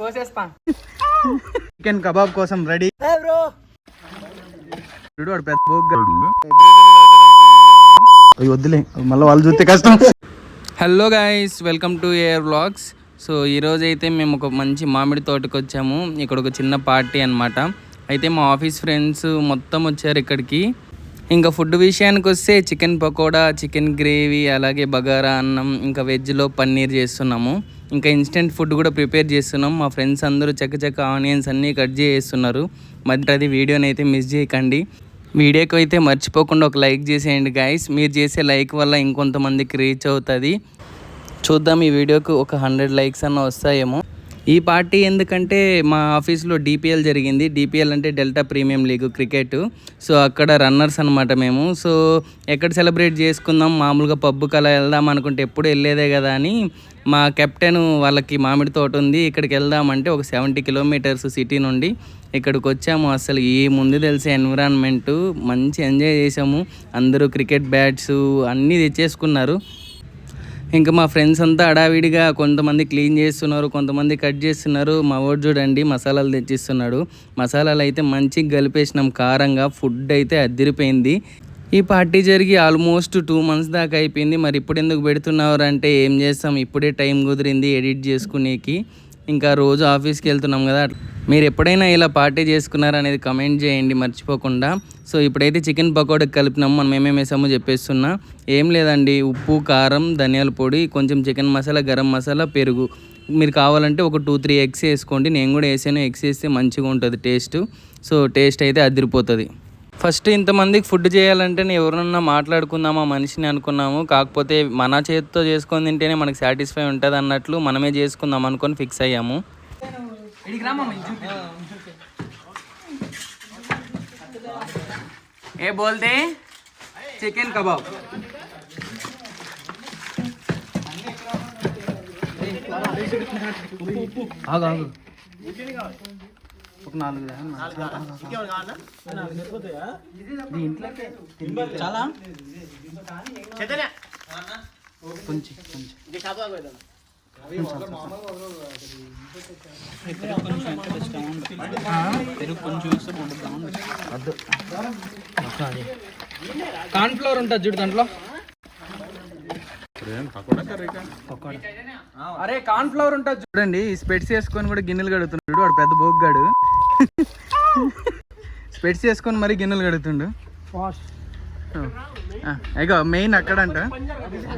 కోసేస్తా. Chicken kebab కోసం ready చూడు వాడు పెద్ద వద్దులే. మళ్ళీ వాళ్ళు చూస్తే కష్టం. Hello guys welcome to air vlogs so ఈరోజు అయితే మేము ఒక మంచి మామిడి తోటకు వచ్చాము. ఇక్కడ ఒక చిన్న పార్టీ అన్నమాట. అయితే మా ఆఫీస్ ఫ్రెండ్స్ మొత్తం వచ్చారు ఇక్కడికి. ఇంకా ఫుడ్ విషయానికి వస్తే చికెన్ పకోడా చికెన్ గ్రేవీ అలాగే బగారా అన్నం ఇంకా వెజ్లో పన్నీర్ చేస్తున్నాము. ఇంకా ఇన్స్టెంట్ ఫుడ్ కూడా ప్రిపేర్ చేస్తున్నాం. మా ఫ్రెండ్స్ అందరూ చక్కచక్క ఆనియన్స్ అన్నీ కట్ చేస్తున్నారు. మరి అది వీడియోని అయితే మిస్ చేయకండి. వీడియోకి అయితే మర్చిపోకుండా ఒక లైక్ చేసేయండి గాయస్ మీరు చేసే లైక్ వల్ల ఇంకొంతమందికి రీచ్ అవుతుంది. చూద్దాం ఈ వీడియోకి ఒక హండ్రెడ్ లైక్స్ అన్న వస్తాయేమో. ఈ పార్టీ ఎందుకంటే మా ఆఫీస్లో డిపిఎల్ జరిగింది. డిపిఎల్ అంటే Delta premium league cricket. So అక్కడ రన్నర్స్ అనమాట మేము. సో ఎక్కడ సెలబ్రేట్ చేసుకుందాం మామూలుగా పబ్బుకి అలా వెళ్దాం అనుకుంటే ఎప్పుడు వెళ్ళేదే కదా అని మా కెప్టెన్ వాళ్ళకి మామిడి తోట ఉంది. ఇక్కడికి వెళ్దామంటే ఒక సెవెంటీ కిలోమీటర్స్ సిటీ నుండి ఇక్కడికి వచ్చాము. అసలు ఈ ముందు తెలిసే ఎన్విరాన్మెంటు? మంచి ఎంజాయ్ చేసాము అందరూ క్రికెట్ బ్యాట్స్ అన్నీ తెచ్చేసుకున్నారు. ఇంకా మా ఫ్రెండ్స్ అంతా అడావిడిగా కొంతమంది క్లీన్ చేస్తున్నారు కొంతమంది కట్ చేస్తున్నారు. మా వాడు చూడండి మసాలాలు తెచ్చిస్తున్నాడు. మసాలాలు అయితే మంచిగా కలిపేసినాం. కారంగా ఫుడ్ అయితే అదిరిపోయింది. ఈ పార్టీ జరిగి ఆల్మోస్ట్ టూ మంత్స్ దాకా అయిపోయింది. మరి ఇప్పుడు ఎందుకు పెడుతున్నారు అంటే ఏం చేస్తాం? ఇప్పుడే టైం కుదిరింది ఎడిట్ చేసుకునేకి. ఇంకా రోజు ఆఫీస్కి వెళ్తున్నాం కదా. మీరు ఎప్పుడైనా ఇలా పార్టీ చేసుకున్నారనేది కమెంట్ చేయండి మర్చిపోకుండా. సో ఇప్పుడైతే చికెన్ పకోడీ కలిపినాము మనం ఏమేమి వేసామో చెప్పేస్తున్నా. ఏం లేదండి ఉప్పు కారం ధనియాల పొడి కొంచెం చికెన్ మసాలా గరం మసాలా పెరుగు. మీరు కావాలంటే ఒక టూ త్రీ ఎగ్స్ వేసుకోండి. నేను కూడా వేసాను ఎగ్స్ వేస్తే మంచిగా ఉంటుంది టేస్ట్. సో టేస్ట్ అయితే అదిరిపోతుంది. ఫస్ట్ ఇంతమందికి ఫుడ్ చేయాలంటే ఎవరన్నా మాట్లాడుకుందామా మనిషిని అనుకున్నాము. కాకపోతే మన చేతితో చేసుకొని తింటేనే మనకి సాటిస్ఫై ఉంటుంది అన్నట్లు మనమే చేసుకుందాం అనుకొని ఫిక్స్ అయ్యాము. ఏ బోల్తే చికెన్ కబాబ్. ఆగు ఆగు. ఒక నాలుగు చాలా. కొంచెం కొంచెం. వద్దు కార్న్ ఫ్లోర్ ఉంటుంది చూడు దాంట్లో. అరే కార్న్ ఫ్లోర్ ఉంటుంది చూడండి. ఈ స్పెట్స్ వేసుకొని కూడా గిన్నెలు కడుగుతున్నాడు. వాడు పెద్ద బోగ్గాడు. స్పెట్స్ వేసుకొని మరి గిన్నెలు కడుగుతుండు. ఆ, ఇగో మెయిన్ అక్కడంట.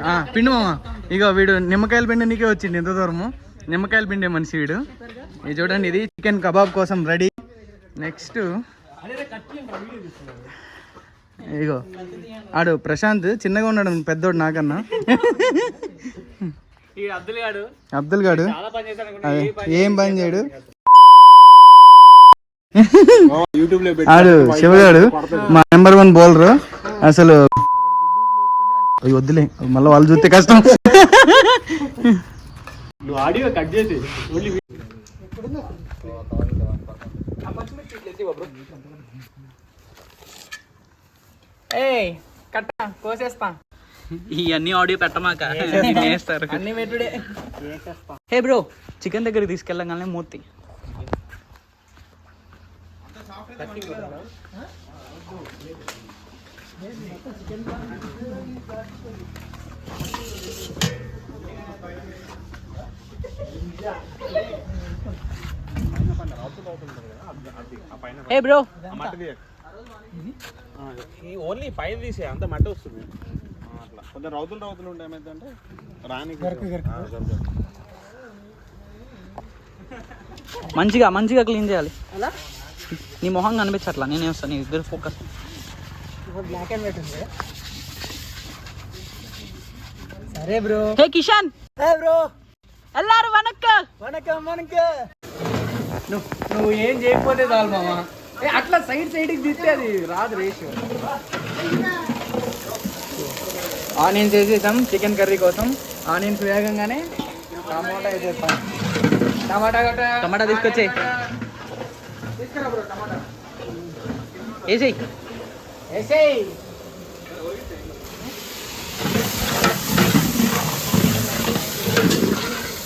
ఆ, పిండి మామ ఇగో వీడు నిమ్మకాయల పిండి నీకే వచ్చింది ఎంత దూరము. నిమ్మకాయల పిండే మనిషి వీడు? ఇది చూడండి ఇది చికెన్ కబాబ్ కోసం రెడీ. నెక్స్ట్ ఇగో ఆడు ప్రశాంత్ చిన్నగా ఉన్నాడు పెద్దోడు నాకన్నా. అబ్దుల్ గాడు ఏం పని చేయడు? ఆడు శివగాడు మా నెంబర్ వన్ బౌలర్. అసలు వద్దులే మళ్ళీ వాళ్ళు చూస్తే కష్టం. నువ్వు ఆడియో కట్ చేసి ఏ కట్ట కోసేస్తా. ఇవన్నీ ఆడియో పెట్టమాక. అన్ని హే బ్రో చికెన్ దగ్గరికి తీసుకెళ్ళగానే మూర్తి. హే బ్రో ఓన్లీ పైన తీసే అంత మట్టి వస్తుంది. అట్లా. కొంచెం రౌతులు రౌతులు ఉంటే ఏమైందంటే రాని మంచిగా మంచిగా క్లీన్ చేయాలి. నీ మొహం కనిపించట్లా నేను వస్తాను నీ ఇద్దరు ఫోకస్ బ్లాక్ అండ్ వైట్ ఉంది. సరే bro. Hey Kishan. Hey bro. ఎల్లారు వనక్క. వణకం వణకం నువ్వు నువ్వు ఏం చేయకపోతే చాలు మామ. ఏ అట్లా సైడ్ సైడ్కి తీస్తే అది రాదు రేషియో. ఆనియన్స్ వేసేసాం చికెన్ కర్రీ కోసం. ఆనియన్స్ వేగంగానే టమాటా వేసేస్తాం టమాటా టమాటా తీసుకొచ్చే వేసేయి వేసేయ్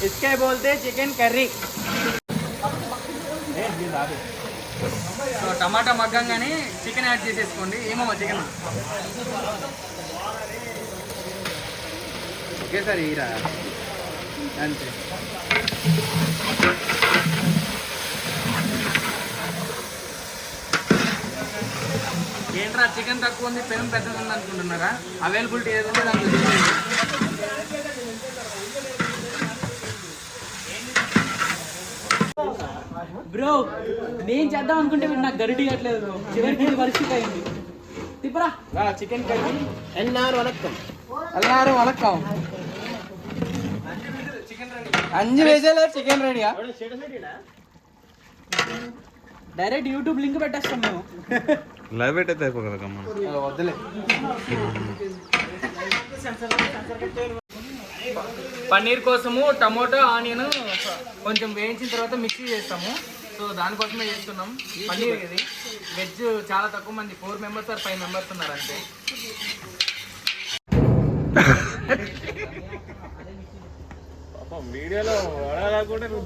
इसके बोलते चिकन करी సో టమాటా మగ్గంగానే చికెన్ యాడ్ చేసేసుకోండి ఏమమ్మా చికెన్ ఒకేసారి ఈరా అంతే ఏంట్రా చికెన్ తక్కువ ఉంది పెనం పెద్దది ఉంది అనుకుంటున్నారా? అవైలబిలిటీ ఏదో ఉందో. బ్రో నేను చేద్దాం అనుకుంటే వీడు నాకు గరిటి ఇవ్వట్లేదు బ్రో చివరికి ఇది పరిస్థితి అయింది. తిప్పరా. Chicken curry. ఎన్నారు వణక్కం ఎల్లారు వణక్కం అஞ்சு వేసేలే చికెన్ రెడీయా డైరెక్ట్ యూట్యూబ్ లింక్ పెట్టేస్తాం మేము. లైవ్ పెట్టేది అయిపో కదా కమ్మ వద్దులే. పన్నీర్ కోసము టమోటా ఆనియన్ కొంచెం వేయించిన తర్వాత మిక్సీ చేస్తాము. సో దానికోసమే చేస్తున్నాం. పన్నీర్ ఇది. వెజ్ చాలా తక్కువ మంది. Four members or five members ఉన్నారు అంతే కాకుండా నువ్వు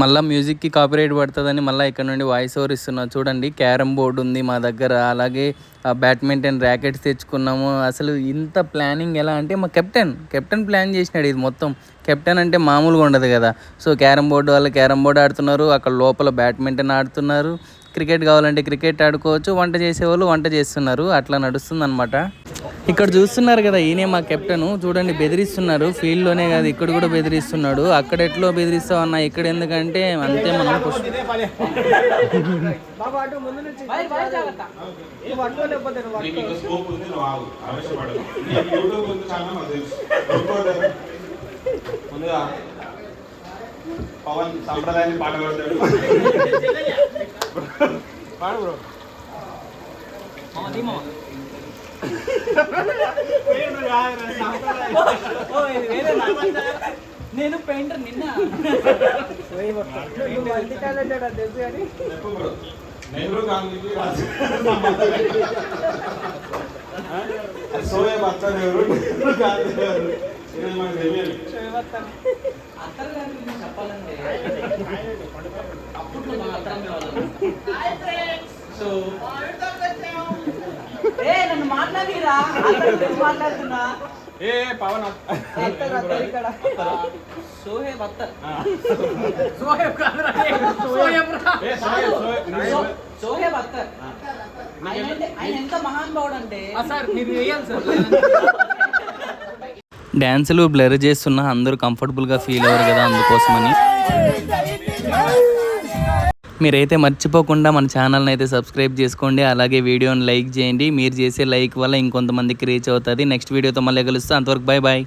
మళ్ళీ మ్యూజిక్కి కాపీరైట్ పడుతుందని మళ్ళీ ఇక్కడ నుండి వాయిస్ ఓవర్ ఇస్తున్నా చూడండి క్యారమ్ బోర్డు ఉంది మా దగ్గర. అలాగే బ్యాడ్మింటన్ ర్యాకెట్స్ తెచ్చుకున్నాము. అసలు ఇంత ప్లానింగ్ ఎలా అంటే మా కెప్టెన్ కెప్టెన్ ప్లాన్ చేసినాడు ఇది మొత్తం. కెప్టెన్ అంటే మామూలుగా ఉండదు కదా. సో క్యారమ్ బోర్డు వాళ్ళు క్యారమ్ బోర్డు ఆడుతున్నారు. అక్కడ లోపల బ్యాడ్మింటన్ ఆడుతున్నారు. క్రికెట్ కావాలంటే క్రికెట్ ఆడుకోవచ్చు. వంట చేసేవాళ్ళు వంట చేస్తున్నారు. అట్లా నడుస్తుంది అనమాట ఇక్కడ చూస్తున్నారు కదా ఈయనే మా కెప్టెన్. చూడండి బెదిరిస్తున్నారు. ఫీల్డ్లోనే కాదు ఇక్కడ కూడా బెదిరిస్తున్నాడు. అక్కడ ఎట్లో బెదిరిస్తావు అన్న ఇక్కడ ఎందుకంటే అంతే మనం పవన్ సంప్రదాయాన్ని పాట పాడతాడు పాడు బ్రో. నేను పెయింటర్ నిన్న. నెహ్రూ గాంధీకి ఎవరు నెహ్రూ గాంధీ ఎవరు మనకు తెలియదు చెప్పాలంటే అప్పట్లో మా అత్తమ్మ వాళ్ళు సో ఏ నన్ను మాట్లాడిరా అత్తర్ గురించి మాట్లాడుతున్నా ఏ పవన్ సోహేబ్ అత్తర్ సోహెబ్ కాదురా, సోహెబ్ రా. ఏ సోయే సోయే నీ సోయే. సోహేబ్ అత్తర్ ఆయన అంటే- ఆయన ఎంత మహానుభావుడు అంటే ఆ సార్ మీరు వేయాలి సార్ డ్యాన్సులు బ్లర్ చేస్తున్నా అందరూ కంఫర్టబుల్గా ఫీల్ అవ్వరు కదా అందుకోసమని మీరైతే మర్చిపోకుండా మన ఛానల్ని అయితే సబ్స్క్రైబ్ చేసుకోండి అలాగే వీడియోని లైక్ చేయండి. మీరు చేసే లైక్ వల్ల ఇంకొంతమందికి రీచ్ అవుతుంది. నెక్స్ట్ వీడియోతో మళ్ళీ కలుస్తే. అంతవరకు బాయ్ బాయ్